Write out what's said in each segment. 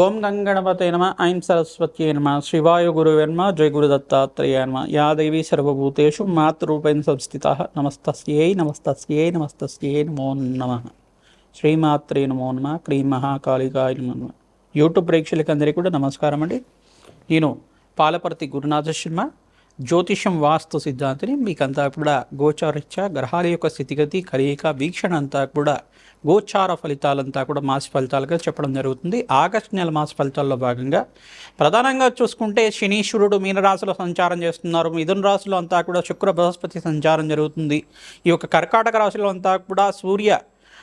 ఓం గంగణపతే నమ ఐం సరస్వత్యే నమ శివాయ గురువెన్మ జయ గురు దత్తాత్రేయ నమ యా దేవి సర్వభూతేషు మాతృరూపేణ సంస్థిత నమస్తస్యై నమస్తస్యై నమస్తస్యై నమో నమ. శ్రీమాత్రే నమో నమ క్రీం మహాకాళికాయ నమో నమ. యూట్యూబ్ ప్రేక్షకులందరికీ కూడా నమస్కారం అండి. నేను పాలపర్తి గురునాథ శర్మ జ్యోతిషం వాస్తు సిద్ధాంతిని మీకంతా కూడా గోచారిత్య గ్రహాల యొక్క స్థితిగతి కలయిక వీక్షణ అంతా కూడా గోచార ఫలితాలంతా కూడా మాస ఫలితాలుగా చెప్పడం జరుగుతుంది. ఆగస్టు నెల మాస ఫలితాల్లో భాగంగా ప్రధానంగా చూసుకుంటే శనీశ్వరుడు మీనరాశిలో సంచారం చేస్తున్నారు. మిథున రాశిలో అంతా కూడా శుక్ర బృహస్పతి సంచారం జరుగుతుంది. ఈ యొక్క కర్కాటక రాశిలో అంతా కూడా సూర్య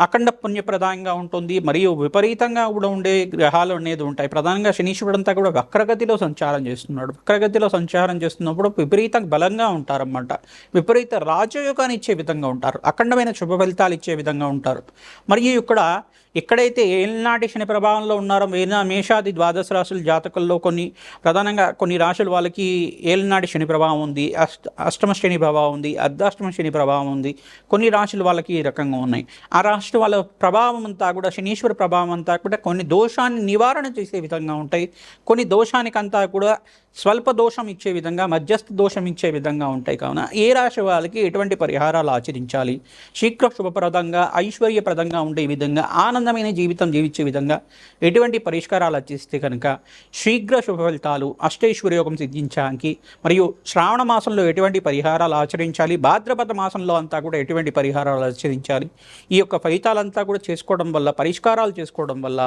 అఖండ పుణ్యప్రదాయంగా ఉంటుంది. మరియు విపరీతంగా కూడా ఉండే గ్రహాలు అనేది ఉంటాయి. ప్రధానంగా శనీశ్వరుడు అంతా కూడా వక్రగతిలో సంచారం చేస్తున్నాడు. వక్రగతిలో సంచారం చేస్తున్నప్పుడు విపరీత బలంగా ఉంటారన్నమాట. విపరీత రాజయోగాన్ని ఇచ్చే విధంగా ఉంటారు. అఖండమైన శుభ ఫలితాలు ఇచ్చే విధంగా ఉంటారు. మరియు ఇక్కడ ఎక్కడైతే ఏలినాటి శని ప్రభావంలో ఉన్నారో మేనా మేషాది ద్వాదశ రాశుల జాతకుల్లో కొన్ని ప్రధానంగా కొన్ని రాశులు వాళ్ళకి ఏలినాటి శని ప్రభావం ఉంది అష్ట అష్టమ శని ప్రభావం ఉంది అర్ధాష్టమ శని ప్రభావం ఉంది కొన్ని రాశులు వాళ్ళకి ఈ రకంగా ఉన్నాయి. ఆ రాశి వాళ్ళ ప్రభావం అంతా కూడా శనీశ్వర ప్రభావం అంతా కూడా కొన్ని దోషాన్ని నివారణ చేసే విధంగా ఉంటాయి. కొన్ని దోషానికంతా కూడా స్వల్ప దోషం ఇచ్చే విధంగా మధ్యస్థ దోషం ఇచ్చే విధంగా ఉంటాయి. కావున ఏ రాశి వాళ్ళకి ఎటువంటి పరిహారాలు ఆచరించాలి? శీఘ్ర శుభప్రదంగా ఐశ్వర్యప్రదంగా ఉండే విధంగా ఆనందమైన జీవితం జీవించే విధంగా ఎటువంటి పరిష్కారాలు ఆచరిస్తే కనుక శీఘ్ర శుభ ఫలితాలు అష్టైశ్వర్యోగం సిద్ధించడానికి మరియు శ్రావణ మాసంలో ఎటువంటి పరిహారాలు ఆచరించాలి? భాద్రపద మాసంలో అంతా కూడా ఎటువంటి పరిహారాలు ఆచరించాలి? ఈ యొక్క ఫలితాలంతా కూడా చేసుకోవడం వల్ల పరిష్కారాలు చేసుకోవడం వల్ల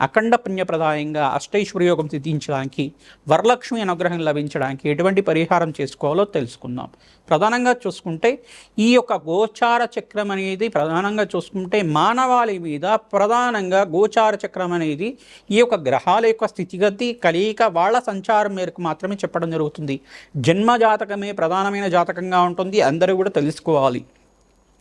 అఖండ పుణ్యప్రదాయంగా అష్టైశ్వర్యోగం సిద్ధించడానికి వరలక్ష్మి అనుగ్రహం లభించడానికి ఎటువంటి పరిహారం చేసుకోవాలో తెలుసుకుందాం. ప్రధానంగా చూసుకుంటే ఈ యొక్క గోచార చక్రం అనేది ప్రధానంగా చూసుకుంటే మానవాళి మీద ప్రధానంగా గోచార చక్రం అనేది ఈ యొక్క గ్రహాల యొక్క స్థితిగతి కలియిక వాళ్ళ సంచారం మేరకు మాత్రమే చెప్పడం జరుగుతుంది. జన్మ జాతకమే ప్రధానమైన జాతకంగా ఉంటుంది. అందరూ కూడా తెలుసుకోవాలి.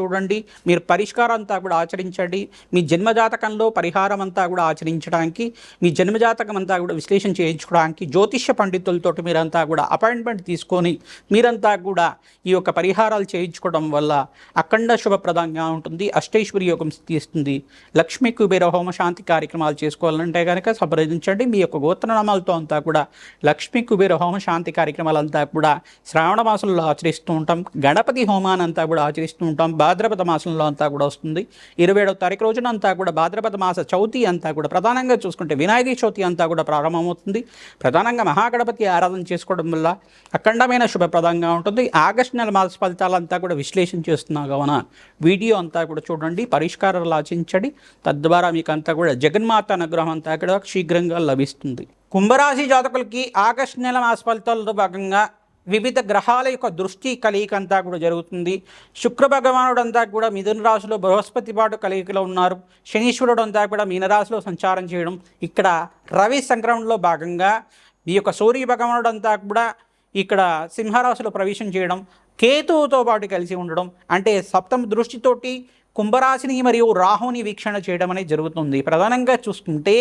చూడండి. మీరు పరిష్కారం అంతా కూడా ఆచరించండి. మీ జన్మజాతకంలో పరిహారం అంతా కూడా ఆచరించడానికి మీ జన్మజాతకం అంతా కూడా విశ్లేషణ చేయించుకోవడానికి జ్యోతిష్య పండితులతో మీరంతా కూడా అపాయింట్మెంట్ తీసుకొని మీరంతా కూడా ఈ యొక్క పరిహారాలు చేయించుకోవడం వల్ల అఖండ శుభప్రదంగా ఉంటుంది. అష్టేశ్వరి యోగం తీస్తుంది. లక్ష్మీ కుబేర హోమ శాంతి కార్యక్రమాలు చేసుకోవాలంటే కనుక సంప్రదించండి. మీ యొక్క గోత్రనామాలతో అంతా కూడా లక్ష్మీ కుబేర హోమ శాంతి కార్యక్రమాలంతా కూడా శ్రావణ మాసంలో ఆచరిస్తూ ఉంటాం. గణపతి హోమానంతా కూడా ఆచరిస్తూ ఉంటాం. భాద్రపద మాసంలో అంతా కూడా వస్తుంది. ఇరవై ఏడవ తారీఖు రోజున అంతా కూడా భాద్రపద మాస చవితి అంతా కూడా ప్రధానంగా చూసుకుంటే వినాయక చవితి అంతా కూడా ప్రారంభమవుతుంది. ప్రధానంగా మహాగణపతి ఆరాధన చేసుకోవడం వల్ల అఖండమైన శుభప్రదంగా ఉంటుంది. ఆగస్టు నెల మాస ఫలితాలంతా కూడా విశ్లేషణ చేస్తున్నా కావున వీడియో అంతా కూడా చూడండి పరిష్కారాలు ఆచించండి తద్వారా మీకు అంతా కూడా జగన్మాత అనుగ్రహం అంతా కూడా శీఘ్రంగా లభిస్తుంది. కుంభరాశి జాతకులకి ఆగస్టు నెల మాస ఫలితాలతో భాగంగా వివిధ గ్రహాల యొక్క దృష్టి కలయిక అంతా కూడా జరుగుతుంది. శుక్ర భగవానుడు అంతా కూడా మిథున రాశిలో బృహస్పతి పాటు కలయికలో ఉన్నారు. శనీశ్వరుడు అంతా కూడా మీనరాశిలో సంచారం చేయడం ఇక్కడ రవి సంక్రమణలో భాగంగా ఈ యొక్క సూర్య భగవానుడు అంతా కూడా ఇక్కడ సింహరాశిలో ప్రవేశం చేయడం కేతువుతో పాటు కలిసి ఉండడం అంటే సప్తమ దృష్టితోటి కుంభరాశిని మరియు రాహుని వీక్షణ చేయడం అనేది జరుగుతుంది. ప్రధానంగా చూసుకుంటే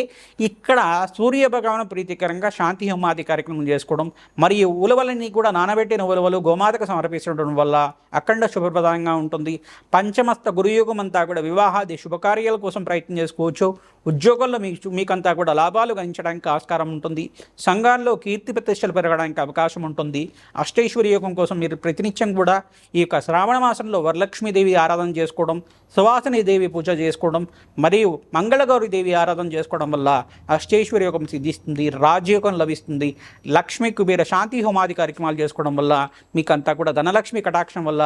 ఇక్కడ సూర్య భగవాన్ ప్రీతికరంగా శాంతి హోమాది కార్యక్రమం చేసుకోవడం మరియు ఉలవలని కూడా నానబెట్టిన ఉలవలు గోమాతకు సమర్పించడం వల్ల అఖండ శుభప్రదంగా ఉంటుంది. పంచమస్త గురుయోగం అంతా కూడా వివాహాది శుభకార్యాల కోసం ప్రయత్నం చేసుకోవచ్చు. ఉద్యోగంలో మీకు మీకంతా కూడా లాభాలు గణించడానికి ఆస్కారం ఉంటుంది. సంఘాల్లో కీర్తి ప్రతిష్టలు పెరగడానికి అవకాశం ఉంటుంది. అష్టైశ్వర్య యోగం కోసం మీరు ప్రతినిత్యం కూడా ఈ యొక్క శ్రావణ మాసంలో వరలక్ష్మీదేవి ఆరాధన చేసుకోవడం సువాసని దేవి పూజ చేసుకోవడం మరియు మంగళగౌరి దేవి ఆరాధన చేసుకోవడం వల్ల అష్టేశ్వరి యోగం సిద్ధిస్తుంది రాజయోగం లభిస్తుంది లక్ష్మీ కుబేర శాంతి హోమాది కార్యక్రమాలు చేసుకోవడం వల్ల మీకంతా కూడా ధనలక్ష్మి కటాక్షం వల్ల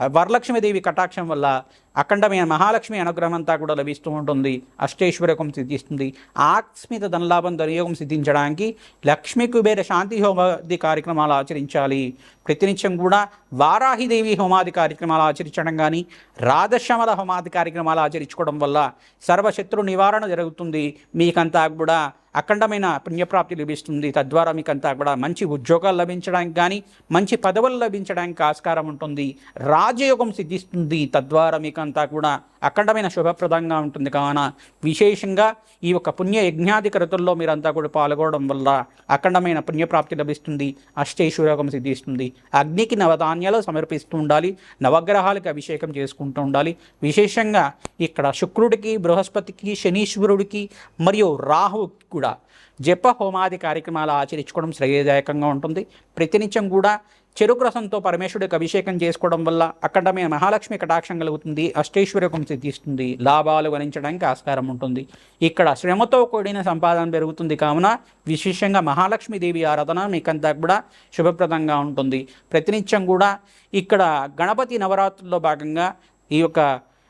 వరలక్ష్మీదేవి కటాక్షం వల్ల అఖండమైన మహాలక్ష్మి అనుగ్రహం అంతా కూడా లభిస్తూ ఉంటుంది అష్టైశ్వర్యకం సిద్ధిస్తుంది. ఆకస్మిక ధనలాభం ధనయోగం సిద్ధించడానికి లక్ష్మీ కుబేర శాంతి హోమాది కార్యక్రమాలు ఆచరించాలి. ప్రతినిత్యం కూడా వారాహిదేవి హోమాది కార్యక్రమాలు ఆచరించడం కానీ రాధశ్యామల హోమాది కార్యక్రమాలు ఆచరించుకోవడం వల్ల సర్వశత్రు నివారణ జరుగుతుంది. మీకంతా కూడా అఖండమైన పుణ్యప్రాప్తి లభిస్తుంది. తద్వారా మీకంతా కూడా మంచి ఉద్యోగాలు లభించడానికి కానీ మంచి పదవులు లభించడానికి ఆస్కారం ఉంటుంది. రాజయోగం సిద్ధిస్తుంది. తద్వారా మీకంతా కూడా అఖండమైన శుభప్రదంగా ఉంటుంది. కావున విశేషంగా ఈ యొక్క పుణ్య యజ్ఞాది కృతుల్లో మీరంతా కూడా పాల్గొనడం వల్ల అఖండమైన పుణ్యప్రాప్తి లభిస్తుంది. అష్టైశ్వర్యోగం సిద్ధిస్తుంది. అగ్నికి నవధాన్యాలు సమర్పిస్తూ ఉండాలి. నవగ్రహాలకి అభిషేకం చేసుకుంటూ ఉండాలి. విశేషంగా ఇక్కడ శుక్రుడికి బృహస్పతికి శనీశ్వరుడికి మరియు రాహుకి కూడా జప హోమాది కార్యక్రమాలు ఆచరించుకోవడం శ్రేయదాయకంగా ఉంటుంది. ప్రతినిత్యం కూడా చెరుకు రసంతో పరమేశ్వరుడికి అభిషేకం చేసుకోవడం వల్ల అఖండమైన మహాలక్ష్మి కటాక్షం కలుగుతుంది అష్టైశ్వర్యకం సిద్ధిస్తుంది లాభాలు గణించడానికి ఆస్కారం ఉంటుంది. ఇక్కడ శ్రమతో కూడిన సంపాదన పెరుగుతుంది కావున విశేషంగా మహాలక్ష్మీదేవి ఆరాధన మీకంతా కూడా శుభప్రదంగా ఉంటుంది. ప్రతినిత్యం కూడా ఇక్కడ గణపతి నవరాత్రుల్లో భాగంగా ఈ యొక్క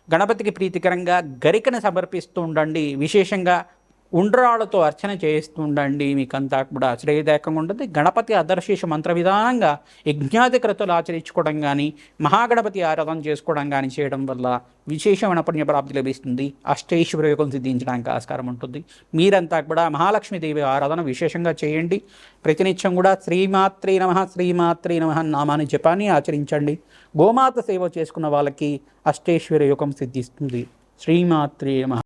గణపతికి ప్రీతికరంగా గరికను సమర్పిస్తూ ఉండండి. విశేషంగా ఉండ్రాళ్ళతో అర్చన చేస్తూ ఉండండి మీకంతా కూడా శ్రేయదాయకంగా ఉంటుంది. గణపతి అదర్శేష మంత్ర విధానంగా యజ్ఞాది క్రతులు ఆచరించుకోవడం కానీ మహాగణపతి ఆరాధన చేసుకోవడం కానీ చేయడం వల్ల విశేషమైన పుణ్యప్రాప్తి లభిస్తుంది. అష్టైశ్వర్య యోగం సిద్ధించడానికి ఆస్కారం ఉంటుంది. మీరంతా కూడా మహాలక్ష్మీదేవి ఆరాధన విశేషంగా చేయండి. ప్రతినిత్యం కూడా శ్రీమాత్రే నమ శ్రీమాత్రే నమ నామాని జపాన్ని ఆచరించండి. గోమాత సేవ చేసుకున్న వాళ్ళకి అష్టైశ్వర్య యోగం సిద్ధిస్తుంది. శ్రీమాత్రే నమ.